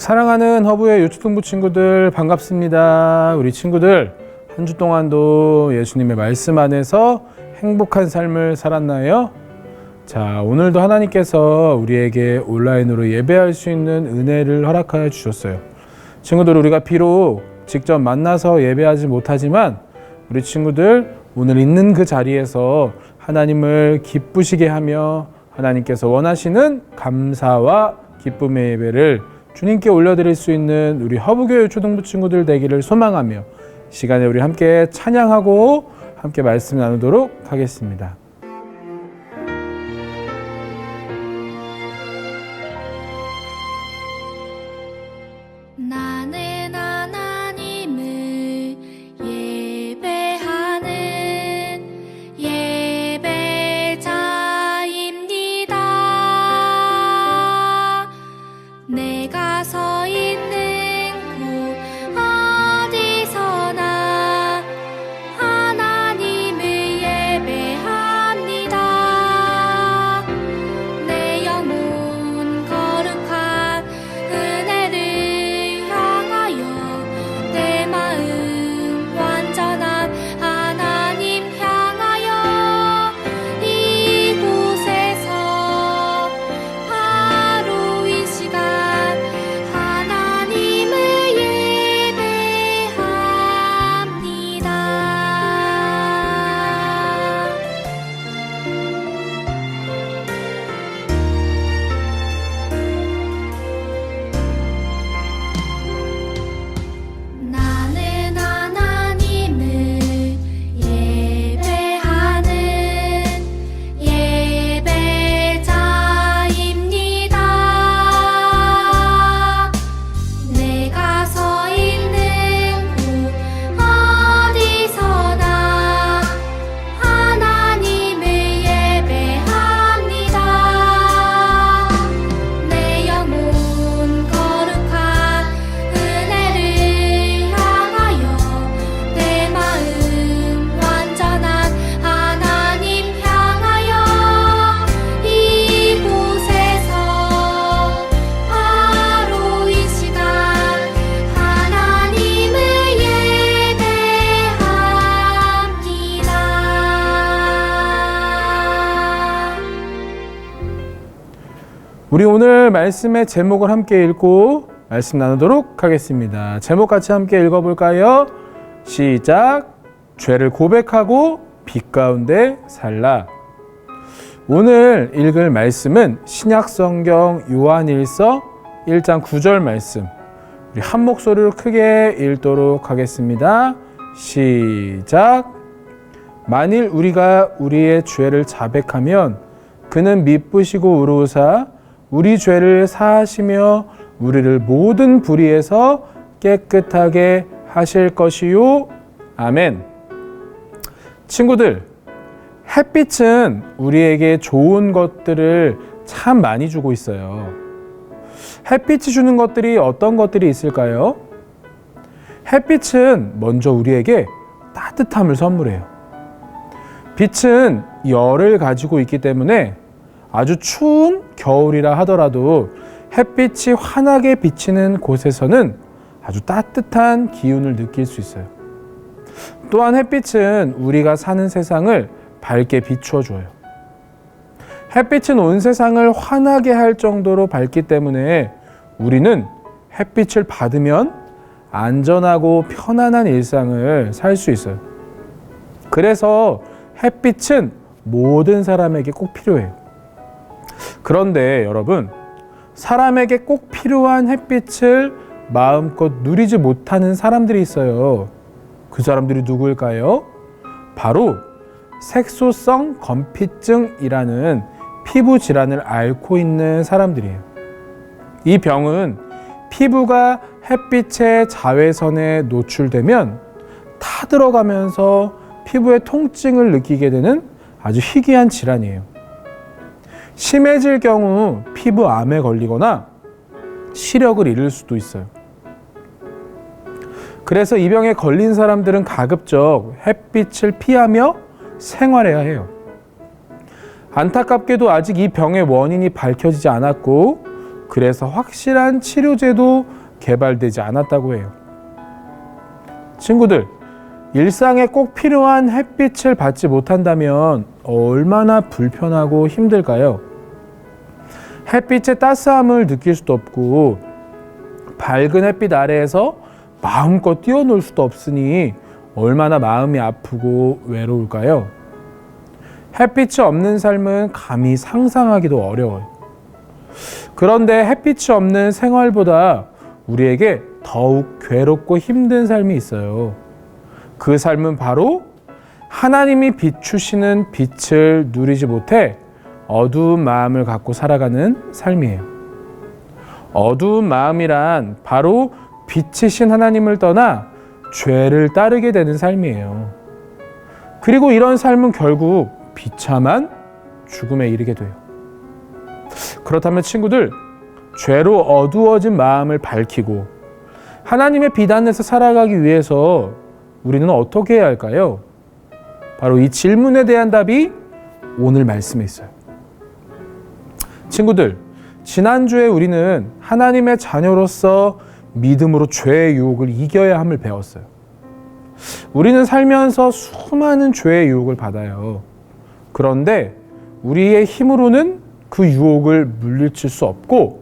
사랑하는 허브의 유초등부 친구들 반갑습니다. 우리 친구들 한 주 동안도 예수님의 말씀 안에서 행복한 삶을 살았나요? 자, 오늘도 하나님께서 우리에게 온라인으로 예배할 수 있는 은혜를 허락하여 주셨어요. 친구들 우리가 비록 직접 만나서 예배하지 못하지만 우리 친구들 오늘 있는 그 자리에서 하나님을 기쁘시게 하며 하나님께서 원하시는 감사와 기쁨의 예배를 주님께 올려드릴 수 있는 우리 허브교회 초등부 친구들 되기를 소망하며 시간에 우리 함께 찬양하고 함께 말씀 나누도록 하겠습니다. 나 우리 오늘 말씀의 제목을 함께 읽고 말씀 나누도록 하겠습니다. 제목 같이 함께 읽어볼까요? 시작. 죄를 고백하고 빛 가운데 살라. 오늘 읽을 말씀은 신약성경 요한일서 1장 9절 말씀. 우리 한 목소리로 크게 읽도록 하겠습니다. 시작. 만일 우리가 우리의 죄를 자백하면 그는 미쁘시고 의로우사 우리 죄를 사하시며 우리를 모든 불의에서 깨끗하게 하실 것이요. 아멘. 친구들, 햇빛은 우리에게 좋은 것들을 참 많이 주고 있어요. 햇빛이 주는 것들이 어떤 것들이 있을까요? 햇빛은 먼저 우리에게 따뜻함을 선물해요. 빛은 열을 가지고 있기 때문에 아주 추운 겨울이라 하더라도 햇빛이 환하게 비치는 곳에서는 아주 따뜻한 기운을 느낄 수 있어요. 또한 햇빛은 우리가 사는 세상을 밝게 비추어 줘요. 햇빛은 온 세상을 환하게 할 정도로 밝기 때문에 우리는 햇빛을 받으면 안전하고 편안한 일상을 살 수 있어요. 그래서 햇빛은 모든 사람에게 꼭 필요해요. 그런데 여러분, 사람에게 꼭 필요한 햇빛을 마음껏 누리지 못하는 사람들이 있어요. 그 사람들이 누구일까요? 바로 색소성 건피증이라는 피부 질환을 앓고 있는 사람들이에요. 이 병은 피부가 햇빛의 자외선에 노출되면 타들어가면서 피부에 통증을 느끼게 되는 아주 희귀한 질환이에요. 심해질 경우 피부암에 걸리거나 시력을 잃을 수도 있어요. 그래서 이 병에 걸린 사람들은 가급적 햇빛을 피하며 생활해야 해요. 안타깝게도 아직 이 병의 원인이 밝혀지지 않았고 그래서 확실한 치료제도 개발되지 않았다고 해요. 친구들, 일상에 꼭 필요한 햇빛을 받지 못한다면 얼마나 불편하고 힘들까요? 햇빛의 따스함을 느낄 수도 없고 밝은 햇빛 아래에서 마음껏 뛰어놀 수도 없으니 얼마나 마음이 아프고 외로울까요? 햇빛이 없는 삶은 감히 상상하기도 어려워요. 그런데 햇빛이 없는 생활보다 우리에게 더욱 괴롭고 힘든 삶이 있어요. 그 삶은 바로 하나님이 비추시는 빛을 누리지 못해 어두운 마음을 갖고 살아가는 삶이에요. 어두운 마음이란 바로 빛이신 하나님을 떠나 죄를 따르게 되는 삶이에요. 그리고 이런 삶은 결국 비참한 죽음에 이르게 돼요. 그렇다면 친구들, 죄로 어두워진 마음을 밝히고 하나님의 비단에서 살아가기 위해서 우리는 어떻게 해야 할까요? 바로 이 질문에 대한 답이 오늘 말씀에 있어요. 친구들, 지난주에 우리는 하나님의 자녀로서 믿음으로 죄의 유혹을 이겨야 함을 배웠어요. 우리는 살면서 수많은 죄의 유혹을 받아요. 그런데 우리의 힘으로는 그 유혹을 물리칠 수 없고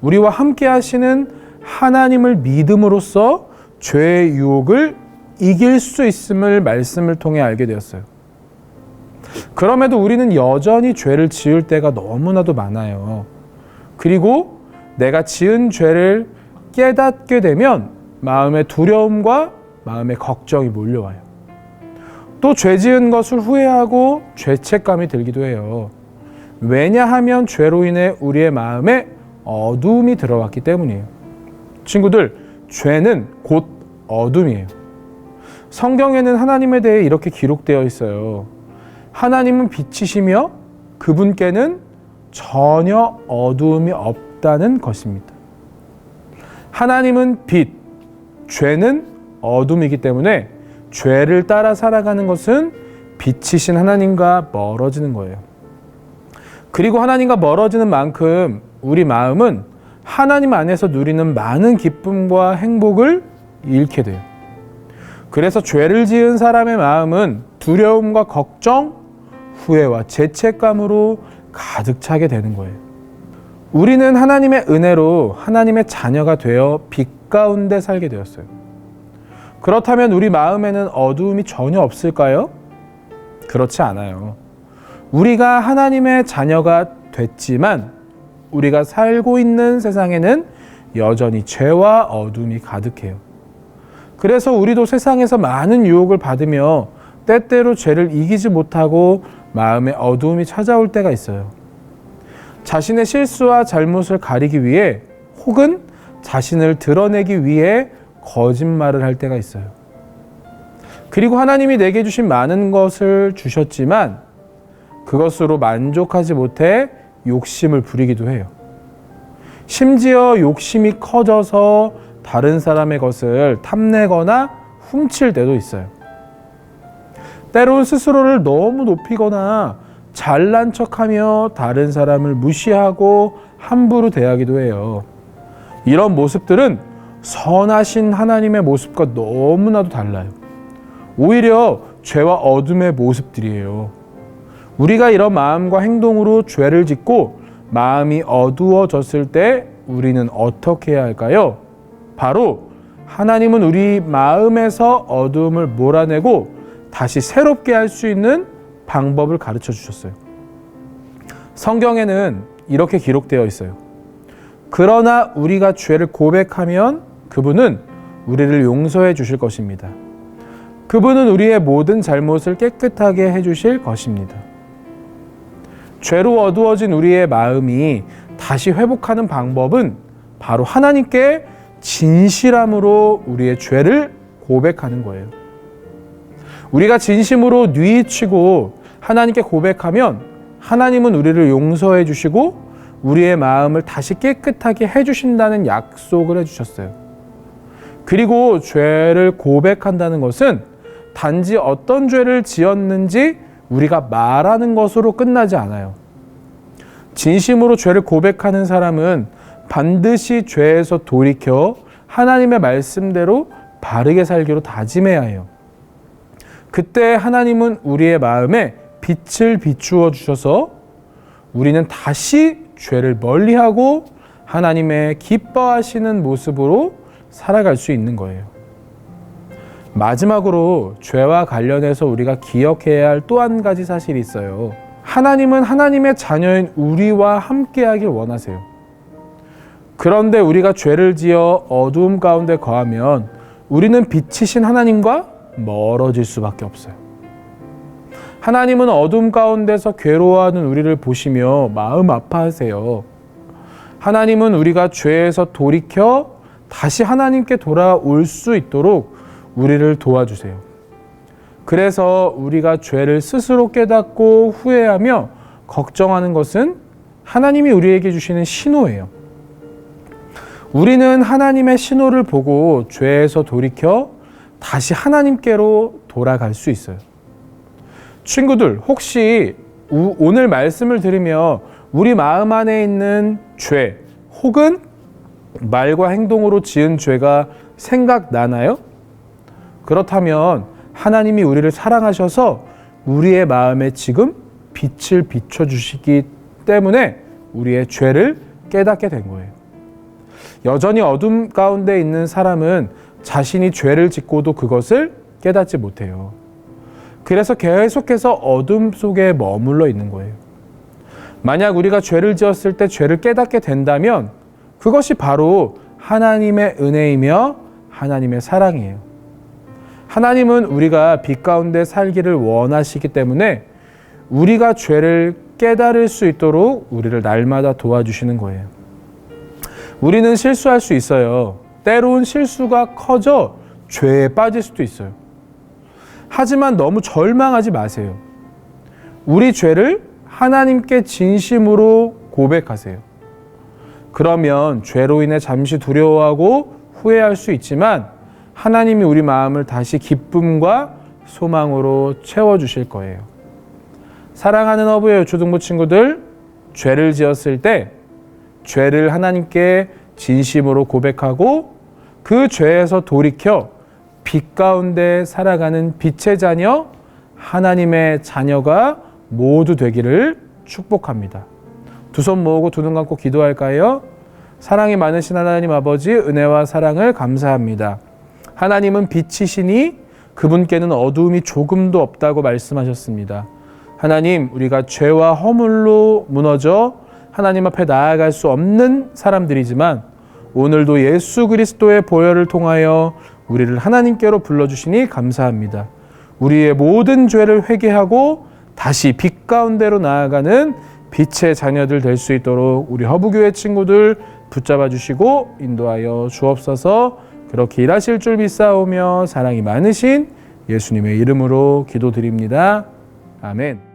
우리와 함께 하시는 하나님을 믿음으로써 죄의 유혹을 이길 수 있음을 말씀을 통해 알게 되었어요. 그럼에도 우리는 여전히 죄를 지을 때가 너무나도 많아요. 그리고 내가 지은 죄를 깨닫게 되면 마음의 두려움과 마음의 걱정이 몰려와요. 또 죄 지은 것을 후회하고 죄책감이 들기도 해요. 왜냐하면 죄로 인해 우리의 마음에 어두움이 들어왔기 때문이에요. 친구들, 죄는 곧 어둠이에요. 성경에는 하나님에 대해 이렇게 기록되어 있어요. 하나님은 빛이시며 그분께는 전혀 어두움이 없다는 것입니다. 하나님은 빛, 죄는 어둠이기 때문에 죄를 따라 살아가는 것은 빛이신 하나님과 멀어지는 거예요. 그리고 하나님과 멀어지는 만큼 우리 마음은 하나님 안에서 누리는 많은 기쁨과 행복을 잃게 돼요. 그래서 죄를 지은 사람의 마음은 두려움과 걱정, 후회와 죄책감으로 가득 차게 되는 거예요. 우리는 하나님의 은혜로 하나님의 자녀가 되어 빛 가운데 살게 되었어요. 그렇다면 우리 마음에는 어두움이 전혀 없을까요? 그렇지 않아요. 우리가 하나님의 자녀가 됐지만 우리가 살고 있는 세상에는 여전히 죄와 어둠이 가득해요. 그래서 우리도 세상에서 많은 유혹을 받으며 때때로 죄를 이기지 못하고 마음에 어두움이 찾아올 때가 있어요. 자신의 실수와 잘못을 가리기 위해 혹은 자신을 드러내기 위해 거짓말을 할 때가 있어요. 그리고 하나님이 내게 주신 많은 것을 주셨지만 그것으로 만족하지 못해 욕심을 부리기도 해요. 심지어 욕심이 커져서 다른 사람의 것을 탐내거나 훔칠 때도 있어요. 때론 스스로를 너무 높이거나 잘난 척하며 다른 사람을 무시하고 함부로 대하기도 해요. 이런 모습들은 선하신 하나님의 모습과 너무나도 달라요. 오히려 죄와 어둠의 모습들이에요. 우리가 이런 마음과 행동으로 죄를 짓고 마음이 어두워졌을 때 우리는 어떻게 해야 할까요? 바로 하나님은 우리 마음에서 어둠을 몰아내고 다시 새롭게 할 수 있는 방법을 가르쳐 주셨어요. 성경에는 이렇게 기록되어 있어요. 그러나 우리가 죄를 고백하면 그분은 우리를 용서해 주실 것입니다. 그분은 우리의 모든 잘못을 깨끗하게 해 주실 것입니다. 죄로 어두워진 우리의 마음이 다시 회복하는 방법은 바로 하나님께 진실함으로 우리의 죄를 고백하는 거예요. 우리가 진심으로 뉘치고 하나님께 고백하면 하나님은 우리를 용서해 주시고 우리의 마음을 다시 깨끗하게 해 주신다는 약속을 해 주셨어요. 그리고 죄를 고백한다는 것은 단지 어떤 죄를 지었는지 우리가 말하는 것으로 끝나지 않아요. 진심으로 죄를 고백하는 사람은 반드시 죄에서 돌이켜 하나님의 말씀대로 바르게 살기로 다짐해야 해요. 그때 하나님은 우리의 마음에 빛을 비추어 주셔서 우리는 다시 죄를 멀리하고 하나님의 기뻐하시는 모습으로 살아갈 수 있는 거예요. 마지막으로 죄와 관련해서 우리가 기억해야 할 또 한 가지 사실이 있어요. 하나님은 하나님의 자녀인 우리와 함께하길 원하세요. 그런데 우리가 죄를 지어 어두움 가운데 거하면 우리는 빛이신 하나님과 멀어질 수밖에 없어요. 하나님은 어둠 가운데서 괴로워하는 우리를 보시며 마음 아파하세요. 하나님은 우리가 죄에서 돌이켜 다시 하나님께 돌아올 수 있도록 우리를 도와주세요. 그래서 우리가 죄를 스스로 깨닫고 후회하며 걱정하는 것은 하나님이 우리에게 주시는 신호예요. 우리는 하나님의 신호를 보고 죄에서 돌이켜 다시 하나님께로 돌아갈 수 있어요. 친구들, 혹시 우- 오늘 말씀을 들으며 우리 마음 안에 있는 죄 혹은 말과 행동으로 지은 죄가 생각나나요? 그렇다면 하나님이 우리를 사랑하셔서 우리의 마음에 지금 빛을 비춰주시기 때문에 우리의 죄를 깨닫게 된 거예요. 여전히 어둠 가운데 있는 사람은 자신이 죄를 짓고도 그것을 깨닫지 못해요. 그래서 계속해서 어둠 속에 머물러 있는 거예요. 만약 우리가 죄를 지었을 때 죄를 깨닫게 된다면 그것이 바로 하나님의 은혜이며 하나님의 사랑이에요. 하나님은 우리가 빛 가운데 살기를 원하시기 때문에 우리가 죄를 깨달을 수 있도록 우리를 날마다 도와주시는 거예요. 우리는 실수할 수 있어요. 때론 실수가 커져 죄에 빠질 수도 있어요. 하지만 너무 절망하지 마세요. 우리 죄를 하나님께 진심으로 고백하세요. 그러면 죄로 인해 잠시 두려워하고 후회할 수 있지만 하나님이 우리 마음을 다시 기쁨과 소망으로 채워주실 거예요. 사랑하는 어부의 초등부 친구들, 죄를 지었을 때 죄를 하나님께 진심으로 고백하고 그 죄에서 돌이켜 빛 가운데 살아가는 빛의 자녀, 하나님의 자녀가 모두 되기를 축복합니다. 두 손 모으고 두 눈 감고 기도할까요? 사랑이 많으신 하나님 아버지, 은혜와 사랑을 감사합니다. 하나님은 빛이시니 그분께는 어두움이 조금도 없다고 말씀하셨습니다. 하나님, 우리가 죄와 허물로 무너져 하나님 앞에 나아갈 수 없는 사람들이지만 오늘도 예수 그리스도의 보혈을 통하여 우리를 하나님께로 불러주시니 감사합니다. 우리의 모든 죄를 회개하고 다시 빛 가운데로 나아가는 빛의 자녀들 될 수 있도록 우리 허부교회 친구들 붙잡아 주시고 인도하여 주옵소서 그렇게 일하실 줄 믿사오며 사랑이 많으신 예수님의 이름으로 기도드립니다. 아멘.